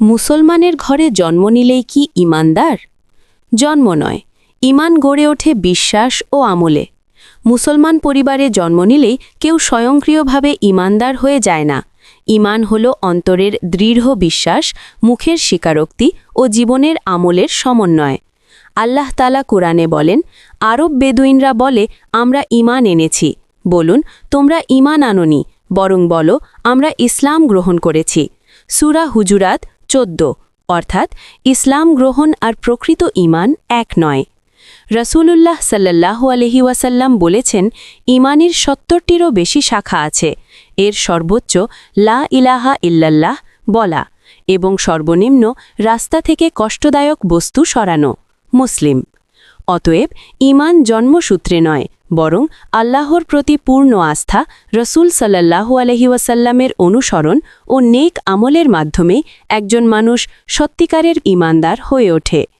মুসলমানের ঘরে জন্ম নিলেই কি ইমানদার? জন্ম নয়। ইমান গড়ে ওঠে বিশ্বাস ও আমলে। মুসলমান পরিবারে জন্ম নিলেই কেউ স্বয়ংক্রিয়ভাবে ইমানদার হয়ে যায় না। ইমান হল অন্তরের দৃঢ় বিশ্বাস, মুখের স্বীকারোক্তি ও জীবনের আমলের সমন্বয়। আল্লাহ তালা কোরআনে বলেন, আরব বেদুইনরা বলে, আমরা ইমান এনেছি। বলুন, তোমরা ইমান আননি, বরং বলো, আমরা ইসলাম গ্রহণ করেছি। সুরা হুজুরাত চোদ্দ, অর্থাৎ ইসলাম গ্রহণ আর প্রকৃত ইমান এক নয়। রসুলুল্লাহ সাল্লাহ আলহি ওয়াসাল্লাম বলেছেন ইমানের সত্তরটিরও বেশি শাখা আছে। এর সর্বোচ্চ লা ইলাহা ইল্লাল্লাহ বলা এবং সর্বনিম্ন রাস্তা থেকে কষ্টদায়ক বস্তু সরানো। মুসলিম। অতএব ইমান জন্মসূত্রে নয় বরং আল্লাহর প্রতি পূর্ণ আস্থা রসুল সাল্লাহু আলহিউসাল্লামের অনুসরণ ও নেক আমলের মাধ্যমে একজন মানুষ সত্যিকারের ইমানদার হয়ে ওঠে।